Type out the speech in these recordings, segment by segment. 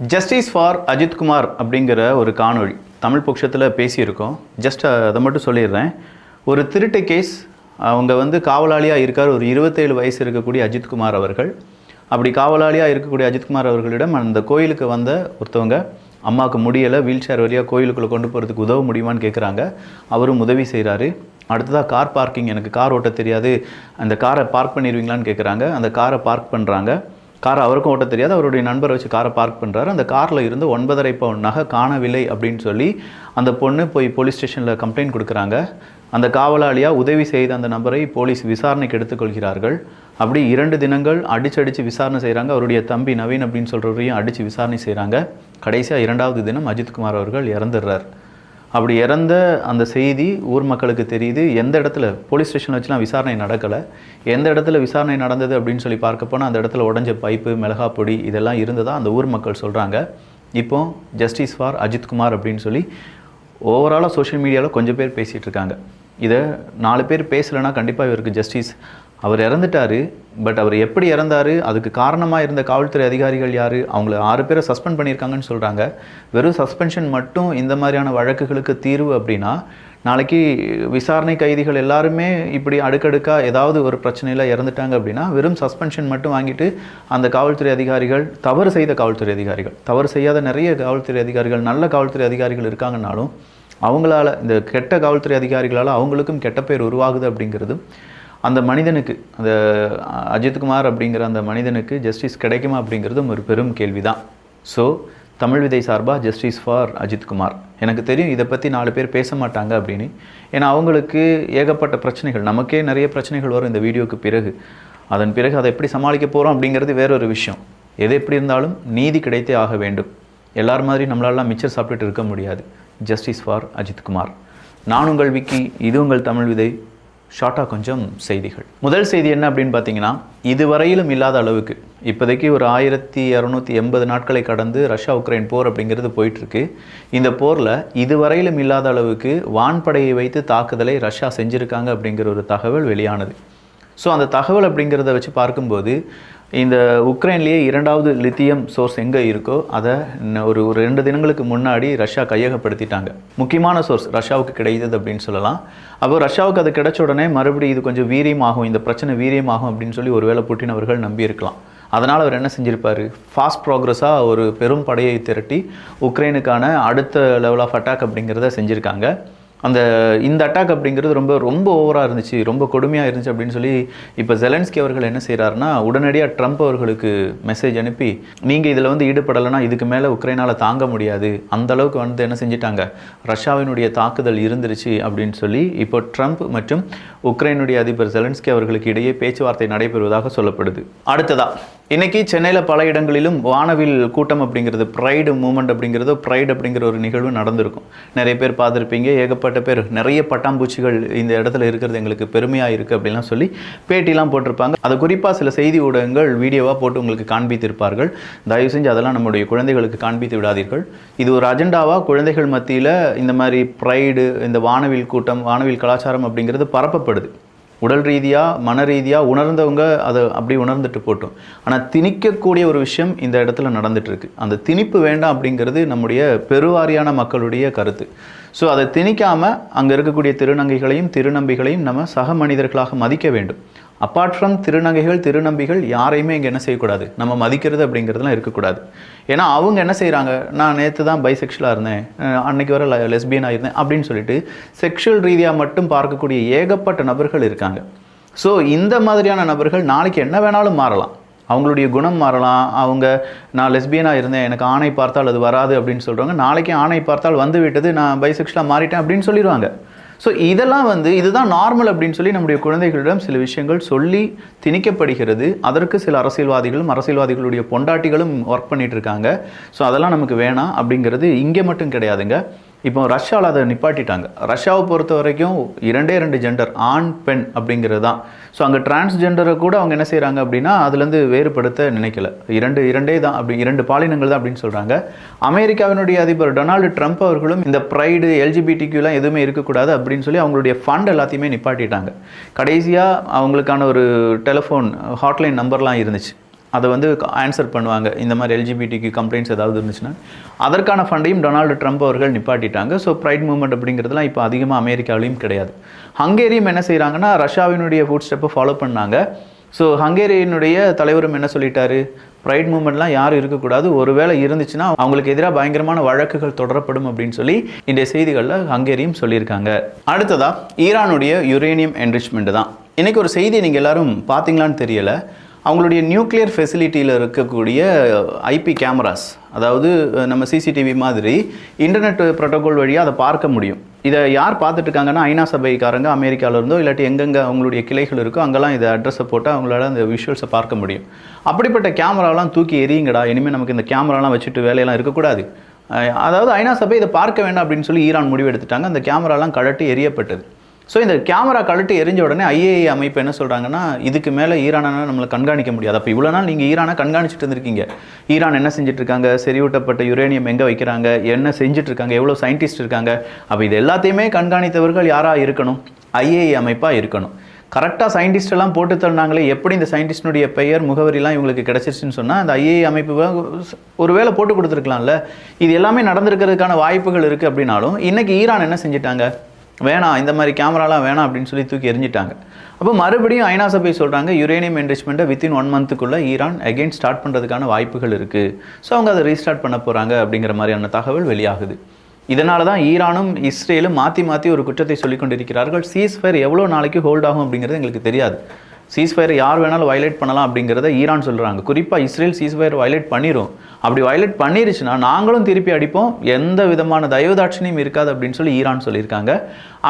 Justice for Ajithkumar அப்படிங்கிற ஒரு காணொளி தமிழ் பட்சத்தில் பேசியிருக்கோம். ஜஸ்ட் அதை மட்டும் சொல்லிடுறேன். ஒரு திருட்டு கேஸ் அவங்க வந்து காவலாளியாக இருக்கார். ஒரு இருபத்தேழு வயசு இருக்கக்கூடிய அஜித்குமார் அவர்கள். அப்படி காவலாளியாக இருக்கக்கூடிய அஜித்குமார் அவர்களிடம் அந்த கோயிலுக்கு வந்த ஒருத்தவங்க அம்மாவுக்கு முடியலை வீல் சேர் வழியாக கோயிலுக்குள்ளே கொண்டு போகிறதுக்கு உதவ முடியுமான்னு கேட்குறாங்க அவரும் உதவி செய்கிறாரு அடுத்ததாக கார் பார்க்கிங் எனக்கு கார் ஓட்ட தெரியாது. அந்த காரை பார்க் பண்ணிடுவீங்களான்னு கேட்குறாங்க அந்த காரை பார்க் பண்ணுறாங்க காரை அவருக்கும் ஓட்ட தெரியாது. அவருடைய நண்பரை வச்சு காரை பார்க் பண்ணுறாரு அந்த காரில் இருந்து ஒன்பதரை பவுன் நகை காணவில்லை அப்படின்னு சொல்லி அந்த பொண்ணு போய் போலீஸ் ஸ்டேஷனில் கம்ப்ளைண்ட் கொடுக்குறாங்க. அந்த காவலாளியாக உதவி செய்த அந்த நபரை போலீஸ் விசாரணைக்கு எடுத்துக்கொள்கிறார்கள். அப்படி இரண்டு தினங்கள் அடிச்சடிச்சு விசாரணை செய்கிறாங்க அவருடைய தம்பி நவீன் அப்படின்னு சொல்கிறவரையும் அடித்து விசாரணை செய்கிறாங்க கடைசியாக இரண்டாவது தினம் அஜித்குமார் அவர்கள் இறந்துடுறார். அப்படி இறந்த அந்த செய்தி ஊர் மக்களுக்கு தெரியுது. எந்த இடத்துல? போலீஸ் ஸ்டேஷன் வச்சுலாம் விசாரணை நடக்கலை. எந்த இடத்துல விசாரணை நடந்தது அப்படின்னு சொல்லி பார்க்க போனால் அந்த இடத்துல உடஞ்ச பைப்பு மிளகா பொடி இதெல்லாம் இருந்ததாக அந்த ஊர் மக்கள் சொல்கிறாங்க இப்போ ஜஸ்டிஸ் ஃபார் அஜித்குமார் அப்படின்னு சொல்லி ஓவராலாக சோஷியல் மீடியாவில் கொஞ்சம் பேர் பேசிகிட்டு இருக்காங்க. இதை நாலு பேர் பேசலைன்னா கண்டிப்பாக இவருக்கு ஜஸ்டிஸ் அவர் இறந்துட்டார் பட் அவர் எப்படி இறந்தார் அதுக்கு காரணமாக இருந்த காவல்துறை அதிகாரிகள் யார் அவங்கள ஆறு பேரை சஸ்பெண்ட் பண்ணியிருக்காங்கன்னு சொல்கிறாங்க வெறும் சஸ்பென்ஷன் மட்டும் இந்த மாதிரியான வழக்குகளுக்கு தீர்வு அப்படின்னா நாளைக்கு விசாரணை கைதிகள் எல்லாருமே இப்படி அடுக்கடுக்காக ஏதாவது ஒரு பிரச்சனையில் இறந்துட்டாங்க அப்படின்னா வெறும் சஸ்பென்ஷன் மட்டும் வாங்கிட்டு அந்த காவல்துறை அதிகாரிகள் தவறு செய்த காவல்துறை அதிகாரிகள் தவறு செய்யாத நிறைய காவல்துறை அதிகாரிகள் நல்ல காவல்துறை அதிகாரிகள் இருக்காங்கனாலும் அவங்களால இந்த கெட்ட காவல்துறை அதிகாரிகளால் அவங்களுக்கும் கெட்ட பேர் உருவாகுது அப்படிங்கிறதும் அந்த மனிதனுக்கு அந்த அஜித்குமார் அப்படிங்கிற அந்த மனிதனுக்கு ஜஸ்டிஸ் கிடைக்குமா அப்படிங்கிறதும் ஒரு பெரும் கேள்வி தான் ஸோ தமிழ் விதை சார்பாக ஜஸ்டிஸ் ஃபார் அஜித்குமார் எனக்கு தெரியும் இதை பற்றி நாலு பேர் பேச மாட்டாங்க அப்படின்னு. ஏன்னா அவங்களுக்கு ஏகப்பட்ட பிரச்சனைகள் நமக்கே நிறைய பிரச்சனைகள் வரும் இந்த வீடியோக்கு பிறகு. அதன் பிறகு அதை எப்படி சமாளிக்க போகிறோம் அப்படிங்கிறது வேறொரு விஷயம். எது எப்படி இருந்தாலும் நீதி கிடைத்தே ஆக வேண்டும். எல்லார் மாதிரி நம்மளாலாம் மிச்சர் சாப்பிட்டுட்டு இருக்க முடியாது. ஜஸ்டிஸ் ஃபார் அஜித்குமார் நான் உங்கள் விக்கி இது உங்கள் தமிழ் விதை. ஷார்ட்டாக கொஞ்சம் செய்திகள். முதல் செய்தி என்ன அப்படின்னு பார்த்தீங்கன்னா இதுவரையிலும் இல்லாத அளவுக்கு இப்போதைக்கு ஒரு ஆயிரத்தி இரநூத்தி எண்பது நாட்களை கடந்து ரஷ்யா உக்ரைன் போர் அப்படிங்கிறது போயிட்டுருக்கு. இந்த போரில் இதுவரையிலும் இல்லாத அளவுக்கு வான்படையை வைத்து தாக்குதலை ரஷ்யா செஞ்சுருக்காங்க அப்படிங்கிற ஒரு தகவல் வெளியானது. ஸோ அந்த தகவல் அப்படிங்கிறத வச்சு பார்க்கும்போது இந்த உக்ரைன்லேயே இரண்டாவது லித்தியம் சோர்ஸ் எங்கே இருக்கோ அதை இன்னும் ஒரு ஒரு ரெண்டு தினங்களுக்கு முன்னாடி ரஷ்யா கையகப்படுத்திட்டாங்க. முக்கியமான சோர்ஸ் ரஷ்யாவுக்கு கிடைத்தது அப்படின்னு சொல்லலாம். அப்போ ரஷ்யாவுக்கு அது கிடைச்ச உடனே மறுபடியும் இது கொஞ்சம் வீரியமாகும் இந்த பிரச்சனை வீரியமாகும் அப்படின்னு சொல்லி ஒருவேளை புட்டின் அவர்கள் நம்பியிருக்கலாம். அதனால் அவர் என்ன செஞ்சிருப்பார்? ஃபாஸ்ட் ப்ராக்ரஸாக ஒரு பெரும் படையை திரட்டி உக்ரைனுக்கான அடுத்த லெவல் ஆஃப் அட்டாக் அப்படிங்கிறத செஞ்சுருக்காங்க. அந்த இந்த அட்டாக் அப்படிங்கிறது ரொம்ப ரொம்ப ஓவராக இருந்துச்சு ரொம்ப கொடுமையாக இருந்துச்சு அப்படின்னு சொல்லி இப்போ ஜெலன்ஸ்கி அவர்கள் என்ன செய்கிறாருன்னா உடனடியாக ட்ரம்ப் அவர்களுக்கு மெசேஜ் அனுப்பி நீங்கள் இதில் வந்து ஈடுபடலைன்னா இதுக்கு மேலே உக்ரைனால் தாங்க முடியாது. அந்த அளவுக்கு வந்து என்ன செஞ்சிட்டாங்க? ரஷ்யாவினுடைய தாக்குதல் இருந்துருச்சு அப்படின்னு சொல்லி இப்போ ட்ரம்ப் மற்றும் உக்ரைனுடைய அதிபர் ஜெலன்ஸ்கி அவர்களுக்கு இடையே பேச்சுவார்த்தை நடைபெறுவதாக சொல்லப்படுது. அடுத்ததா இன்றைக்கி சென்னையில் பல இடங்களிலும் வானவில் கூட்டம் அப்படிங்கிறது ப்ரைடு மூமெண்ட் அப்படிங்கிறது ப்ரைடு அப்படிங்கிற ஒரு நிகழ்வு நடந்திருக்கும். நிறைய பேர் பார்த்துருப்பீங்க. ஏகப்பட்ட பேர் நிறைய பட்டாம்பூச்சிகள் இந்த இடத்துல இருக்கிறது எங்களுக்கு பெருமையாக இருக்குது அப்படிலாம் சொல்லி பேட்டிலாம் போட்டிருப்பாங்க. அதை குறிப்பாக சில செய்தி ஊடகங்கள் வீடியோவாக போட்டு உங்களுக்கு காண்பித்திருப்பார்கள். தயவு செஞ்சு அதெல்லாம் நம்முடைய குழந்தைகளுக்கு காண்பித்து விடாதீர்கள். இது ஒரு அஜெண்டாவாக குழந்தைகள் மத்தியில் இந்த மாதிரி ப்ரைடு இந்த வானவில் கூட்டம் வானவில் கலாச்சாரம் அப்படிங்கிறது பரப்பப்படுது. உடல் ரீதியாக மன ரீதியாக உணர்ந்தவங்க அதை அப்படி உணர்ந்துட்டு போட்டோம். ஆனால் திணிக்கக்கூடிய ஒரு விஷயம் இந்த இடத்துல நடந்துட்டு இருக்கு. அந்த திணிப்பு வேண்டாம் அப்படிங்கிறது நம்முடைய பெருவாரியான மக்களுடைய கருத்து. ஸோ அதை திணிக்காமல் அங்கே இருக்கக்கூடிய திருநங்கைகளையும் திருநம்பிகளையும் நம்ம சக மனிதர்களாக மதிக்க வேண்டும். அப்பார்ட் ஃப்ரம் திருநங்கைகள் திருநம்பிகள் யாரையுமே இங்கே என்ன செய்யக்கூடாது? நம்ம மதிக்கிறது அப்படிங்கிறதுலாம் இருக்கக்கூடாது. ஏன்னா அவங்க என்ன செய்கிறாங்க நான் நேற்று தான் பைசெக்ஷுவலாக இருந்தேன். அன்னைக்கு வர லெஸ்பியனாக இருந்தேன் அப்படின்னு சொல்லிட்டு செக்ஷுவல் ரீதியாக மட்டும் பார்க்கக்கூடிய ஏகப்பட்ட நபர்கள் இருக்காங்க. ஸோ இந்த மாதிரியான நபர்கள் நாளைக்கு என்ன வேணாலும் மாறலாம். அவங்களுடைய குணம் மாறலாம். அவங்க நான் லெஸ்பியனாக இருந்தேன் எனக்கு ஆணை பார்த்தால் அது வராது அப்படின்னு சொல்கிறாங்க நாளைக்கு ஆணை பார்த்தால் வந்து விட்டது நான் பைசெக்ஷுவலாக மாறிட்டேன் அப்படின்னு சொல்லிடுவாங்க. ஸோ இதெல்லாம் வந்து இதுதான் நார்மல் அப்படின்னு சொல்லி நம்முடைய குழந்தைகளிடம் சில விஷயங்கள் சொல்லி திணிக்கப்படுகிறது. அதற்கு சில அரசியல்வாதிகளும் அரசியல்வாதிகளுடைய பொண்டாட்டிகளும் ஒர்க் பண்ணிகிட்டு இருக்காங்க. ஸோ அதெல்லாம் நமக்கு வேணாம் அப்படிங்கிறது இங்கே மட்டும் கிடையாதுங்க. இப்போ ரஷ்யாவில் அதை நிப்பாட்டிட்டாங்க. ரஷ்யாவை பொறுத்த வரைக்கும் இரண்டே ரெண்டு ஜெண்டர் ஆண் பெண் அப்படிங்கிறது தான். ஸோ அங்கே டிரான்ஸ்ஜெண்டரை கூட அவங்க என்ன செய்கிறாங்க அப்படின்னா அதுலேருந்து வேறுபடுத்த நினைக்கல. இரண்டு இரண்டே தான் அப்படி இரண்டு பாலினங்கள் தான் அப்படின்னு சொல்கிறாங்க அமெரிக்காவினுடைய அதிபர் டொனால்டு ட்ரம்ப் அவர்களும் இந்த ப்ரைடு எல்ஜிபிடிக்யூலாம் எதுவுமே இருக்கக்கூடாது அப்படின்னு சொல்லி அவங்களுடைய ஃபண்ட் எல்லாத்தையுமே நிப்பாட்டிட்டாங்க. கடைசியாக அவங்களுக்கான ஒரு டெலிஃபோன் ஹாட்லைன் நம்பர்லாம் இருந்துச்சு. அதை வந்து ஆன்சர் பண்ணுவாங்க. இந்த மாதிரி எல்ஜிபிடிக்கு கம்ப்ளைண்ட்ஸ் ஏதாவது இருந்துச்சுன்னா அதற்கான ஃபண்டையும் டொனால்டு ட்ரம்ப் அவர்கள் நிப்பாட்டிட்டாங்க. ஸோ ப்ரைட் மூவ்மெண்ட் அப்படிங்கிறதுலாம் இப்போ அதிகமாக அமெரிக்காவிலையும் கிடையாது. ஹங்கேரியும் என்ன செய்கிறாங்கன்னா ரஷ்யாவினுடைய ஃபுட் ஸ்டெப்பை ஃபாலோ பண்ணாங்க. ஸோ ஹங்கேரியனுடைய தலைவரும் என்ன சொல்லிட்டாரு? ப்ரைட் மூமெண்ட்லாம் யாரும் இருக்கக்கூடாது. ஒருவேளை இருந்துச்சுன்னா அவங்களுக்கு எதிராக பயங்கரமான வழக்குகள் தொடரப்படும் அப்படின்னு சொல்லி இந்த செய்திகளில் ஹங்கேரியும் சொல்லியிருக்காங்க. அடுத்ததாக ஈரானுடைய யுரேனியம் என்ரிச்மெண்ட் தான். இன்றைக்கி ஒரு செய்தி நீங்கள் எல்லோரும் பார்த்தீங்களான்னு தெரியலை. அவங்களுடைய நியூக்ளியர் ஃபெசிலிட்டியில் இருக்கக்கூடிய ஐபி கேமராஸ் அதாவது நம்ம சிசிடிவி மாதிரி இன்டர்நெட் ப்ரோட்டோகால் வழியாக அதை பார்க்க முடியும். இதை யார் பார்த்துட்டு இருக்காங்கன்னா ஐநா சபைக்காரங்க அமெரிக்காவிலேருந்தோ இல்லாட்டி எங்கெங்கே அவங்களுடைய கிளைகள் இருக்கோ அங்கெல்லாம் இதை அட்ரஸை போட்டால் அவங்களால அந்த விஷுவல்ஸை பார்க்க முடியும். அப்படிப்பட்ட கேமராலாம் தூக்கி எறியுங்கடா இனிமேல் நமக்கு இந்த கேமராலாம் வச்சுட்டு வேலையெல்லாம் இருக்கக்கூடாது அதாவது ஐநா சபை இதை பார்க்க வேண்டாம் அப்படின்னு சொல்லி ஈரான் முடிவு எடுத்துட்டாங்க அந்த கேமராலாம் கழட்டி எரியப்பட்டது ஸோ இந்த கேமரா கழட்டி எரிஞ்ச உடனே ஐஏஏ அமைப்பு என்ன சொல்கிறாங்கன்னா இதுக்கு மேலே ஈரானால் நம்மளை கண்காணிக்க முடியாது. அப்போ இவ்வளோ நாள் நீங்கள் ஈரானை கண்காணிச்சுட்டு இருந்திருக்கீங்க. ஈரான் என்ன செஞ்சிட்ருக்காங்க? செறிவூட்டப்பட்ட யுரேனியம் எங்கே வைக்கிறாங்க? என்ன செஞ்சிட்ருக்காங்க? எவ்வளோ சயின்டிஸ்ட் இருக்காங்க? அப்போ இது எல்லாத்தையுமே கண்காணித்தவர்கள் யாராக இருக்கணும்? ஐஏஏ அமைப்பாக இருக்கணும். கரெக்டாக சயின்டிஸ்ட் எல்லாம் போட்டு தள்ளினாங்களே எப்படி இந்த சயின்டிஸ்டினுடைய பெயர் முகவரிலாம் இவங்களுக்கு கிடச்சிருச்சுன்னு சொன்னால் அந்த ஐஏ அமைப்பு ஒரு வேளை போட்டு கொடுத்துருக்கலாம்ல. இது எல்லாமே நடந்திருக்கிறதுக்கான வாய்ப்புகள் இருக்குது அப்படின்னாலும் இன்றைக்கி ஈரான் என்ன செஞ்சிட்டாங்க? வேணாம் இந்த மாதிரி கேமராலாம் வேணாம் அப்படின்னு சொல்லி தூக்கி எரிஞ்சிட்டாங்க அப்போ மறுபடியும் ஐநா சபை சொல்கிறாங்க யுரேனியம் என்ரிச்மெண்ட்டை வித்தின் ஒன் மந்த்துக்குள்ளே ஈரான் அகெயின் ஸ்டார்ட் பண்ணுறதுக்கான வாய்ப்புகள் இருக்குது ஸோ அவங்க அதை ரீஸ்டார்ட் பண்ண போகிறாங்க அப்படிங்கிற மாதிரியான தகவல் வெளியாகுது. இதனால தான் ஈரானும் இஸ்ரேலும் மாற்றி மாற்றி ஒரு குற்றத்தை சொல்லிக் கொண்டிருக்கிறார்கள். சீஸ்ஃபயர் எவ்வளோ நாளைக்கு ஹோல்ட் ஆகும் அப்படிங்கிறது எங்களுக்கு தெரியாது. சீஸ்ஃபயர் யார் வேணாலும் வயலேட் பண்ணலாம் அப்படிங்கிறத ஈரான் சொல்கிறாங்க குறிப்பாக இஸ்ரேல் சீஸ்ஃபயர் வயலேட் பண்ணிடும் அப்படி வயலேட் பண்ணிருச்சுன்னா நாங்களும் திருப்பி அடிப்போம். எந்த விதமான தயவுதாட்சணியும் இருக்காது அப்படின்னு சொல்லி ஈரான் சொல்லியிருக்காங்க.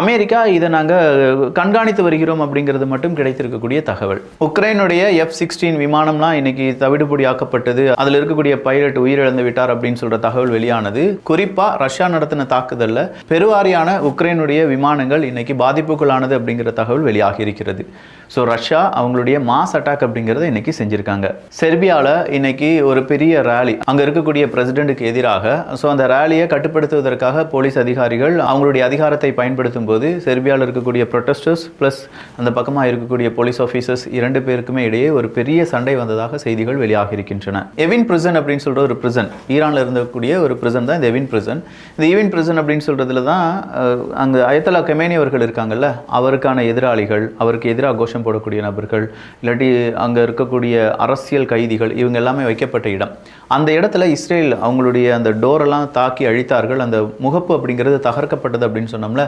அமெரிக்கா இதை நாங்கள் கண்காணித்து வருகிறோம் அப்படிங்கிறது மட்டும் கிடைத்திருக்கக்கூடிய தகவல். உக்ரைனுடைய எஃப் சிக்ஸ்டீன் விமானம்லாம் இன்னைக்கு தவிடுபொடியாக்கப்பட்டது. அதில் இருக்கக்கூடிய பைலட் உயிரிழந்து விட்டார் அப்படின்னு சொல்கிற தகவல் வெளியானது. குறிப்பாக ரஷ்யா நடத்தின தாக்குதலில் பெருவாரியான உக்ரைனுடைய விமானங்கள் இன்னைக்கு பாதிப்புக்குள்ளானது அப்படிங்கிற தகவல் வெளியாகி இருக்கிறது ஸோ ரஷ்யா அவங்களுடைய மாஸ் அட்டாக் அப்படிங்கிறத இன்னைக்கு செஞ்சுருக்காங்க. செர்பியாவில் இன்னைக்கு ஒரு பெரிய ரேலி அங்கே இருக்கக்கூடிய பிரசிடென்ட்டுக்கு எதிராக ஸோ அந்த ரேலியை கட்டுப்படுத்துவதற்காக போலீஸ் அதிகாரிகள் அவங்களுடைய அதிகாரத்தை பயன்படுத்தும் போது செர்பியாவில் இருக்கக்கூடிய ப்ரொட்டஸ்டர்ஸ் ப்ளஸ் அந்த பக்கமாக இருக்கக்கூடிய போலீஸ் ஆஃபீஸர்ஸ் இரண்டு பேருக்குமே இடையே ஒரு பெரிய சண்டை வந்ததாக செய்திகள் வெளியாக இருக்கின்றன எவின் பிரிசன் அப்படின்னு சொல்கிற ஒரு பிரிசன் ஈரானில் இருந்தக்கூடிய ஒரு பிரிசன் தான் இந்த எவின் பிரிசன் இந்த ஈவின் பிரிசன் அப்படின்னு சொல்கிறதுல தான் அங்கே அயத்தலா கெமேனி அவர்கள் இருக்காங்கல்ல அவருக்கான எதிராளிகள் அவருக்கு எதிராக கோஷம் போடக்கூடிய நபர்கள் இல்லாட்டி அங்கே இருக்கக்கூடிய அரசியல் கைதிகள் இவங்க எல்லாமே வைக்கப்பட்ட இடம். அந்த இடத்துல இஸ்ரேல் அவங்களுடைய அந்த டோரெல்லாம் தாக்கி அழித்தார்கள் அந்த முகப்பு அப்படிங்கிறது தகர்க்கப்பட்டது அப்படின்னு சொன்னோம்ல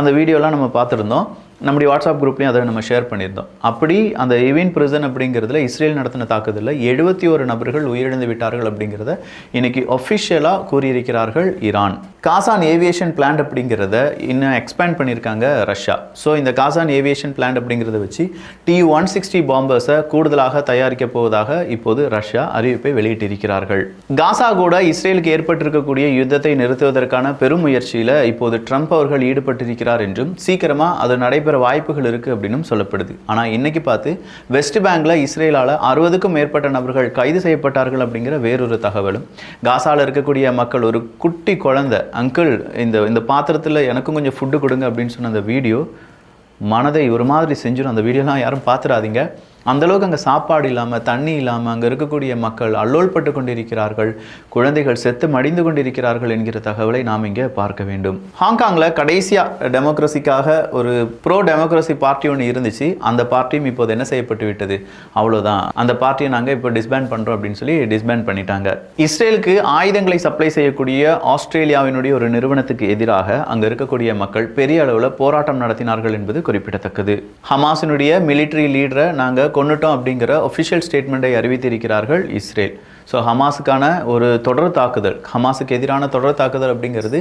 அந்த வீடியோலாம் நம்ம பார்த்துருந்தோம். நம்முடைய வாட்ஸ்அப் குரூப்லேயும் அதை நம்ம ஷேர் பண்ணியிருந்தோம். அப்படி அந்த இவின் பிரிசன் அப்படிங்கிறதுல இஸ்ரேல் நடத்தின தாக்குதலில் எழுபத்தி ஒரு நபர்கள் உயிரிழந்து விட்டார்கள் அப்படிங்கிறத இன்னைக்கு ஒஃபிஷியலாக கூறியிருக்கிறார்கள் ஈரான். காசான் ஏவியேஷன் பிளான்ட் அப்படிங்கிறத இன்னும் எக்ஸ்பேண்ட் பண்ணியிருக்காங்க ரஷ்யா. ஸோ இந்த காசான் ஏவியேஷன் பிளான்ட் அப்படிங்கிறத வச்சு டி ஒன் சிக்ஸ்டி பாம்பர்ஸை கூடுதலாக தயாரிக்க போவதாக இப்போது ரஷ்யா அறிவிப்பை வெளியிட்டிருக்கிறார்கள். காசா கூட இஸ்ரேலுக்கு ஏற்பட்டிருக்கக்கூடிய யுத்தத்தை நிறுத்துவதற்கான பெரும் முயற்சியில் இப்போது ட்ரம்ப் அவர்கள் ஈடுபட்டிருக்கிறார் என்றும் சீக்கிரமாக அது நடைபெற வாய்ப்புகள் இருக்குது அப்படின்னு சொல்லப்படுது. ஆனால் இன்னைக்கு பார்த்து வெஸ்ட் பேங்க்ல இஸ்ரேலால் அறுபதுக்கும் மேற்பட்ட நபர்கள் கைது செய்யப்பட்டார்கள் அப்படிங்கிற வேறொரு தகவலும். காசால இருக்கக்கூடிய மக்கள் ஒரு குட்டி குழந்தை அங்கிள் இந்த இந்த பாத்திரத்தில் எனக்கும் கொஞ்சம் ஃபுட்டு கொடுங்க அப்படின்னு சொன்ன அந்த வீடியோ மனதை ஒரு மாதிரி செஞ்சிடும் அந்த வீடியோலாம் யாரும் பார்த்துடாதீங்க. அந்தளவுக்கு அங்கே சாப்பாடு இல்லாமல் தண்ணி இல்லாமல் அங்கே இருக்கக்கூடிய மக்கள் அல்லோல்பட்டு கொண்டிருக்கிறார்கள் குழந்தைகள் செத்து மடிந்து கொண்டிருக்கிறார்கள் என்கிற தகவலை நாம் இங்கே பார்க்க வேண்டும். ஹாங்காங்கில் கடைசியாக டெமோக்ரஸிக்காக ஒரு ப்ரோ டெமோக்ரஸி பார்ட்டி ஒன்று இருந்துச்சு. அந்த பார்ட்டியும் இப்போது என்ன செய்யப்பட்டு விட்டது? அவ்வளோதான் அந்த பார்ட்டியை நாங்கள் இப்போ டிஸ்பேண்ட் பண்ணுறோம் அப்படின்னு சொல்லி டிஸ்பேண்ட் பண்ணிட்டாங்க. இஸ்ரேலுக்கு ஆயுதங்களை சப்ளை செய்யக்கூடிய ஆஸ்திரேலியாவினுடைய ஒரு நிறுவனத்துக்கு எதிராக அங்கே இருக்கக்கூடிய மக்கள் பெரிய அளவில் போராட்டம் நடத்தினார்கள் என்பது குறிப்பிடத்தக்கது. ஹமாஸினுடைய மிலிட்டரி லீடரை நாங்கள் கொண்டுட்டோம் அப்படிங்கிற ஒஃபிஷியல் ஸ்டேட்மெண்ட்டை அறிவித்திருக்கிறார்கள் இஸ்ரேல். ஸோ ஹமாஸுக்கான ஒரு தொடர் தாக்குதல் ஹமாஸுக்கு எதிரான தொடர் தாக்குதல் அப்படிங்கிறது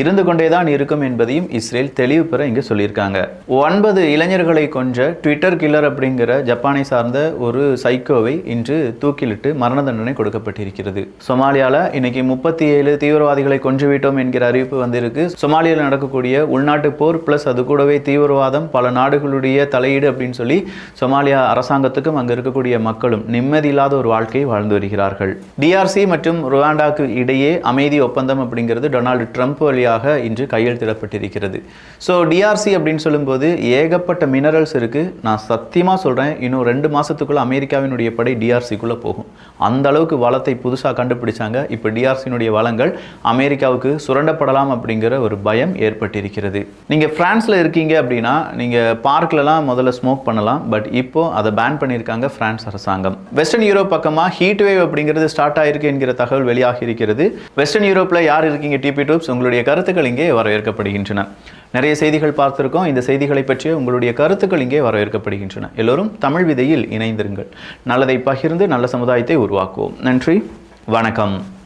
இருந்து கொண்டே தான் இருக்கும் என்பதையும் இஸ்ரேல் தெளிவு பெற இங்கே சொல்லியிருக்காங்க. ஒன்பது இளைஞர்களை கொஞ்ச ட்விட்டர் கில்லர் அப்படிங்கிற ஜப்பானை சார்ந்த ஒரு சைக்கோவை இன்று தூக்கிலிட்டு மரண தண்டனை கொடுக்கப்பட்டிருக்கிறது. சொமாலியாவில் இன்னைக்கு முப்பத்தி ஏழு தீவிரவாதிகளை கொன்றுவிட்டோம் என்கிற அறிவிப்பு வந்திருக்கு. சொமாலியாவில் நடக்கக்கூடிய உள்நாட்டு போர் ப்ளஸ் அது கூடவே தீவிரவாதம் பல நாடுகளுடைய தலையீடு அப்படின்னு சொல்லி சொமாலியா அரசாங்கத்துக்கும் அங்கு இருக்கக்கூடிய மக்களும் நிம்மதி இல்லாத ஒரு வாழ்க்கையை வாழ்ந்து வருகிறார்கள். டிஆர்சி மற்றும் ருவாண்டாக்கு இடையே அமைதி ஒப்பந்தம் அப்படிங்கிறது டொனால்டு ட்ரம்ப் வழியாக இன்று கையெழுத்திடப்பட்டிருக்கிறது ஸோ டிஆர்சி அப்படின்னு சொல்லும்போது ஏகப்பட்ட மினரல்ஸ் இருக்குது நான் சத்தியமாக சொல்கிறேன் இன்னும் ரெண்டு மாதத்துக்குள்ளே அமெரிக்காவினுடைய படை டிஆர்சிக்குள்ளே போகும். அந்த அளவுக்கு வளத்தை புதுசாக கண்டுபிடிச்சாங்க. இப்போ டிஆர்சியினுடைய வளங்கள் அமெரிக்காவுக்கு சுரண்டப்படலாம் அப்படிங்கிற ஒரு பயம் ஏற்பட்டிருக்கிறது. நீங்கள் ஃப்ரான்ஸில் இருக்கீங்க அப்படின்னா நீங்கள் பார்க்லலாம் முதல்ல ஸ்மோக் பண்ணலாம். பட் இப்போ அதை பேன் பண்ணியிருக்காங்க பிரான்ஸ் அரசாங்கம். வெஸ்டர்ன் யூரோப் பக்கமாக ஹீட் வேவ் அப்படிங்கிறது ஸ்டார்ட் ஆயிருக்கு என்கிற தகவல் வெளியாகி இருக்கிறது வெஸ்டர்ன் யூரோப்பில் யார் இருக்கீங்க டிபி டூப்ஸ் உங்களுடைய கருத்துக்கள் இங்கே வரவேற்கப்படுகின்றன. நிறைய செய்திகள் பார்த்திருக்கோம். இந்த செய்திகளை பற்றிய உங்களுடைய கருத்துக்கள் இங்கே வரவேற்கப்படுகின்றன. எல்லோரும் தமிழ் விதையில் இணைந்திருங்கள். நல்லதை பகிர்ந்து நல்ல சமுதாயத்தை உருவாக்குவோம். நன்றி. வணக்கம்.